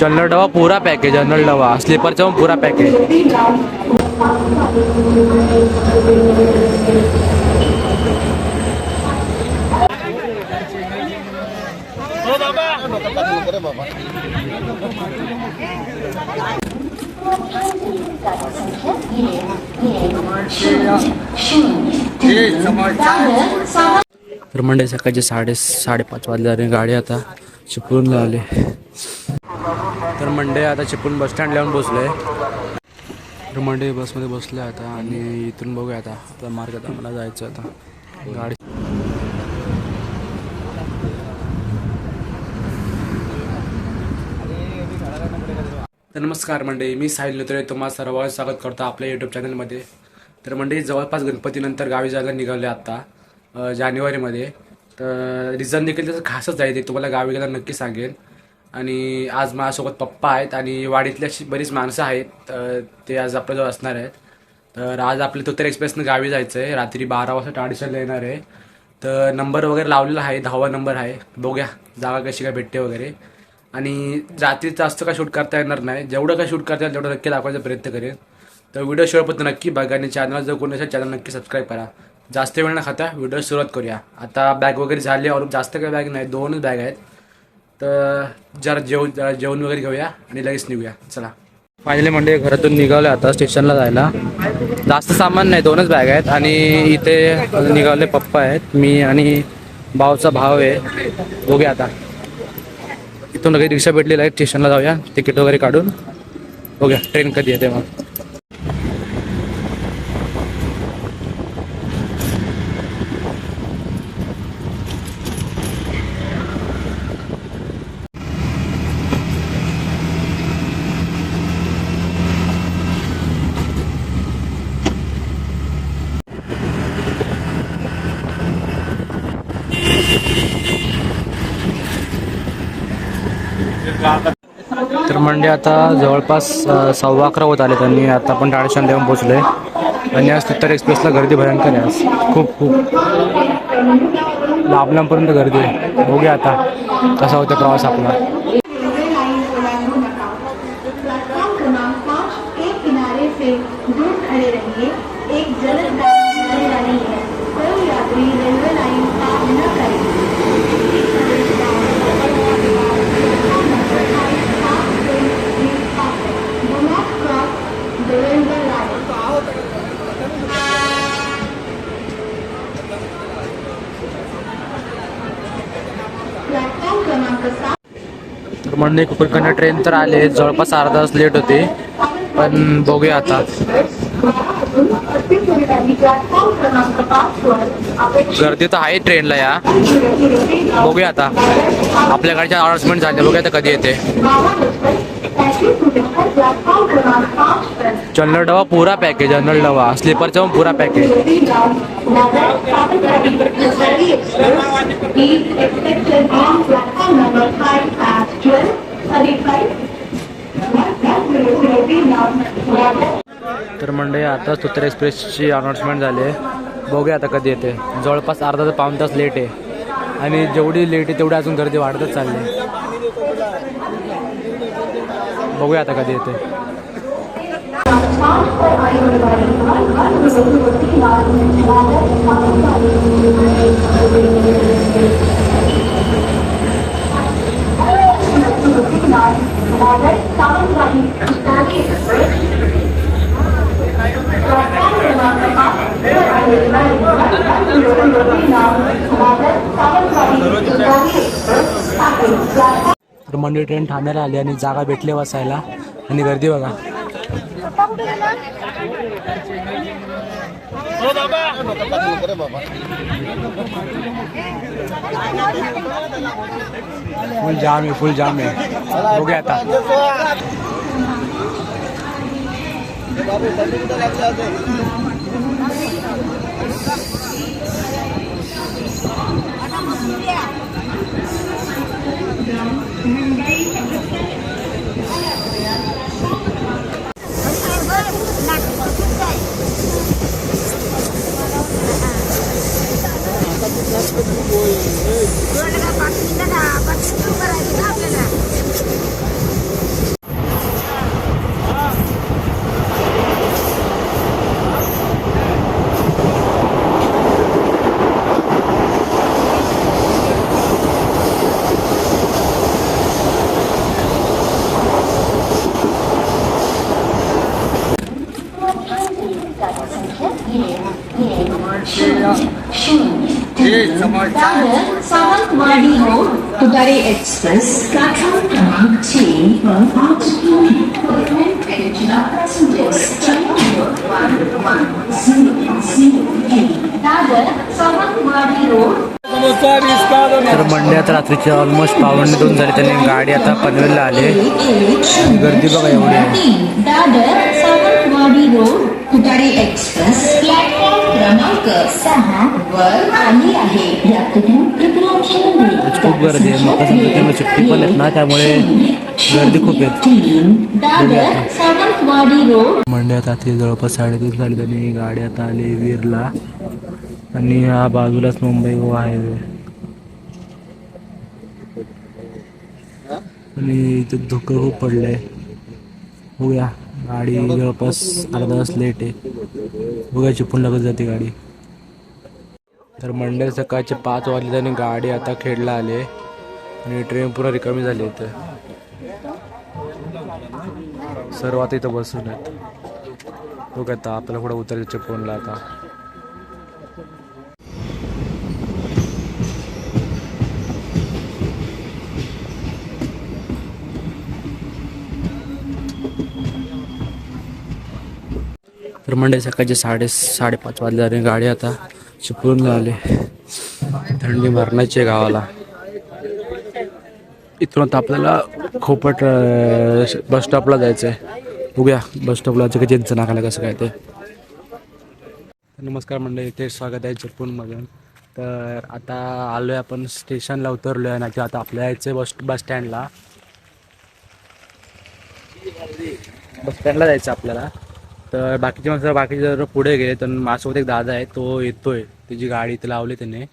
General डबा पूरा पैक जनरल डबा. स्लीपरचा पण पूरा पैक है तर मंडे सकाळचे साडे साडेपाच वाजले आणि गाडी आता चिपळूणला लावले तर मंडे आता चिपळूण बस स्टँड लावून बसलोय. तर मंडे बसमध्ये बसले आता आणि इथून बघूया आता. आपला मार्ग आता मला जायचं आता. गाडी तर नमस्कार मंडळी मी साहिल नेत्रे. तुम्हाला सर्वांचं स्वागत करतो आपल्या यूट्यूब चॅनलमध्ये तर मंडळी जवळपास गणपतीनंतर गावी जायला निघाले आत्ता जानेवारीमध्ये. तर रिझन देखील त्याचं खासच आहे ते तुम्हाला गावी गेला नक्की सांगेन. आणि आज माझ्यासोबत पप्पा आहेत आणि वाडीतली अशी बरीच माणसं आहेत ते आज आपल्याजवळ असणार आहेत. तर आज आपल्या तुतर एक्सप्रेसनं गावी जायचं आहे रात्री बारा वाजता टाडिशनला येणार आहे. तर नंबर वगैरे लावलेला आहे दहावा नंबर आहे. बघूया जागा कशी काय भेटते वगैरे. आणि रात्री जास्त काय शूट करता येणार नाही. जेवढं काय शूट करता येईल तेवढं नक्की दाखवायचा प्रयत्न करेन. तर व्हिडिओ शेवटपर्यंत नक्की बघा आणि चॅनल जर कोणी असेल चॅनल नक्की सबस्क्राईब करा. जास्त वेळ न खाता व्हिडिओ सुरुवात करूया. आता बॅग वगैरे झाली और जास्त काही बॅग नाही दोनच बॅग आहेत. तर जरा जेवण जरा जेवण वगैरे घेऊया आणि लगेच निघूया. चला. फायनली म्हणजे घरातून निघाले आता स्टेशनला जायला. जास्त सामान नाही दोनच बॅग आहेत आणि इथे निघाले पप्पा आहेत मी आणि भावचा भाव आहे. बघूया आता. इथून लगेच रिक्षा भेटलेला आहे स्टेशनला जाऊया तिकीट वगैरे काढून. बघूया ट्रेन कधी येते मग. तर म्हणजे आता जवळपास सव्वा अकरा होत आले त्यांनी. आता आपण टाळेशन येऊन पोहोचले आणि आज उत्तर एक्सप्रेसला गर्दी भयंकर आहे आज. खूप खूप. लांब लांबपर्यंत गर्दी आहे. बघूया आता कसा होता प्रवास आपला. म्हणून एक कुकडकडनं ट्रेन तर आले. जवळपास अर्धा तास लेट होते. पण बघूया आता. गर्दी तर आहे ट्रेनला या. बघूया आता. आपल्याकडचे अनाउन्समेंट झाले. बघूया आता कधी येते. जनरल डबा पुरा पैक जनरल डबा. स्लीपरचा पण पुरा पैक है तर मंडळी आता उत्तर एक्सप्रेसची अनाउन्समेंट झाली आहे. बघूया आता कधी येते. जवळपास अर्धा ते पाऊण तास लेट आहे. आणि जेवढी लेट आहे तेवढी अजून गर्दी वाढतच चालली आहे. बघूया आता कधी येते. तर मंडळी ट्रेन ठाण्याला आली आणि जागा भेटली बसायला आणि गर्दी बघा. फुल जाम आहे फुल जाम आहे. बघूया आता. आपल्याला तुतारी एक्सप्रेस प्लॅटफॉर्म तर मंड्यात रात्रीचे ऑलमोस्ट पावणे दोन झाले त्यांनी गाडी आता पनवेलला आले. गर्दी बघा एवढी Sawantwadi road Tutari express platform क्रमांक सहा वर आली आहे. खूप गर्दी आहे मकर संक्रांतीमुळे सुट्टी पण आहेत ना त्यामुळे गर्दी खूप रोड मंडे आता ते जवळपास साडेतीन झाली त्यांनी गाडी आता आली वीरला आणि हा बाजूलाच मुंबई गोवा हायवे आणि इथे धुकं खूप पडलंय बघूया गाडी जवळपास अर्धा तास लेट आहे. बघूया चिपून लागत जाते गाडी. तर मंडे सकाळचे पाच वाजले आणि गाडी आता खेडला आले आणि ट्रेन पूर्ण रिकामी झाली इथं. सर्व आता इथं बसून आहेत. बघ आता आपल्याला कुठं उतरायचं चिपळूणला आता. तर मंडे सकाळचे साडे साडेपाच वाजले आणि गाडी आता चिपळूणला आली थंडी मरणाची आहे गावाला. इथून आता आपल्याला खोपट बस स्टॉपला जायचं आहे बघूया बस स्टॉपला जायचं का ज्यांचं नाकाला कसं काय ते. नमस्कार मंडळी इथे स्वागत आहे चिपळूणमधून तर आता आलो आहे आपण स्टेशनला उतरलो आहे ना की आता आपल्या यायचं आहे बस बस स्टँडला बस स्टँडला जायचं आपल्याला. तर बाकीचे माणसं बाकीचे जर पुढे गेले तर माझ्यासोबत एक दादा आहे तो येतोय. त्याची गाडी इथे लावली त्याने.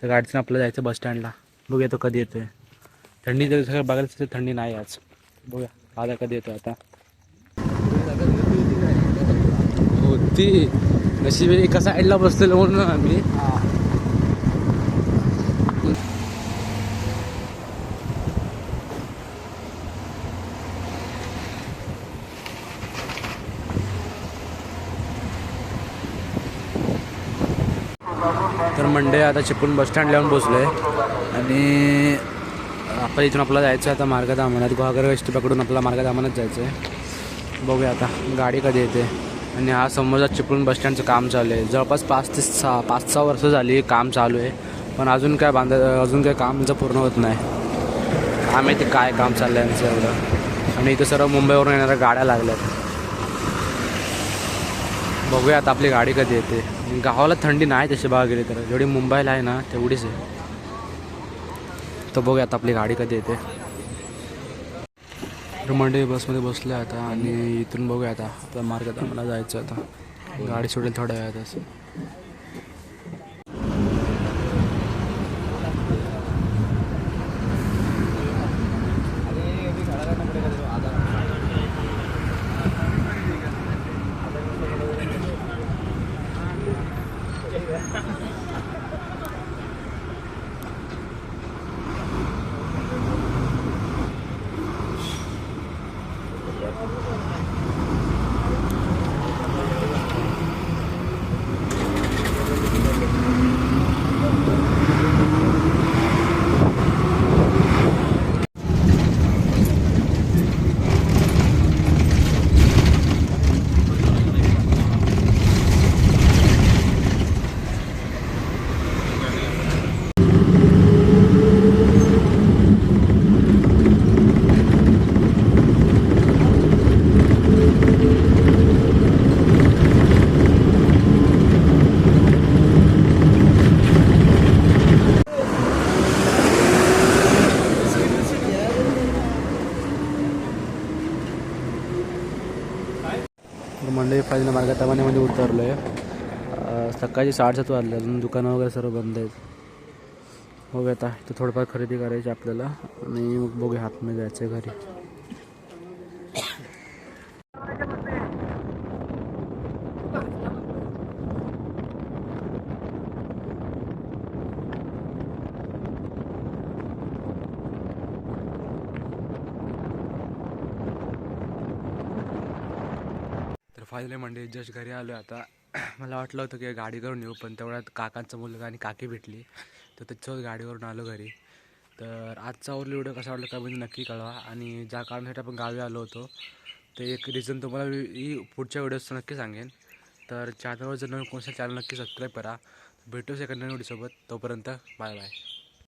त्या गाडीतून आपल्याला जायचं बस स्टँडला बघूया तो कधी येतोय. थंडी जर सगळं बघायला थंडी नाही आज. बघूया. दादा कधी येतो आता? होती नशीब एका साईडला बसलेलो म्हणून आम्ही. मंडे आता चिपळूण बस स्टँड लावून आहे आणि आपण इथून आपल्याला जायचं आहे आता मार्गदामनात. गुहागर एस पकडून आपल्याला मार्गदामनात जायचं आहे बघूया आता गाडी कधी येते. आणि हा समोरचा चिपळूण बस स्टँडचं काम चालू आहे. जवळपास पाच ते सहा पाच सहा वर्ष झाली काम चालू आहे. पण अजून काय बांधा अजून काय काम जर पूर्ण होत नाही. आम्ही ते काय काम चाललं आहे यांचं एवढं. आणि इथं सर्व मुंबईवरून येणाऱ्या गाड्या लागल्या आहेत बघूया आता आपली गाडी कधी येते. गावाला थंडी नाही तशी बघा गेली तर. जेवढी मुंबईला आहे ना तेवढीच आहे. तर बघूया आता आपली गाडी कधी येते. तर मंडळी बसमध्ये बसलो आता आणि इथून बघूया आता. आपला मार्ग आता मला जायचं आता. गाडी सोडेल थोड्या वेळात असं that. पाहिजे मार्ग फायनल उतरलो आहे सकाळची साडेसात वाजले. अजून दुकानं वगैरे सर्व बंद आहेत. बघूया आता. इथं थोडंफार खरेदी करायची आपल्याला. आणि मग बघूया हातमध्ये जायचं आहे घरी. तर म्हणजे जस्ट घरी आलो आता. मला वाटलं होतं की गाडी करून येऊ पण तेवढ्यात काकांचा मुलगा आणि काकी भेटली. तर त्याच्यावर गाडीवरून आलो घरी. तर आजचा ओरली व्हिडिओ कसा वाटला का म्हणजे नक्की कळवा. आणि ज्या कारणासाठी आपण गावी आलो होतो ते एक रिझन तुम्हाला वि- ही पुढच्या व्हिडिओचं नक्की सांगेन. तर चॅनलवर जर नवीन कोणत्या चॅनल नक्की सबस्क्राईब करा. भेटू सेकंड नवीन व्हिडिओसोबत. तोपर्यंत बाय बाय.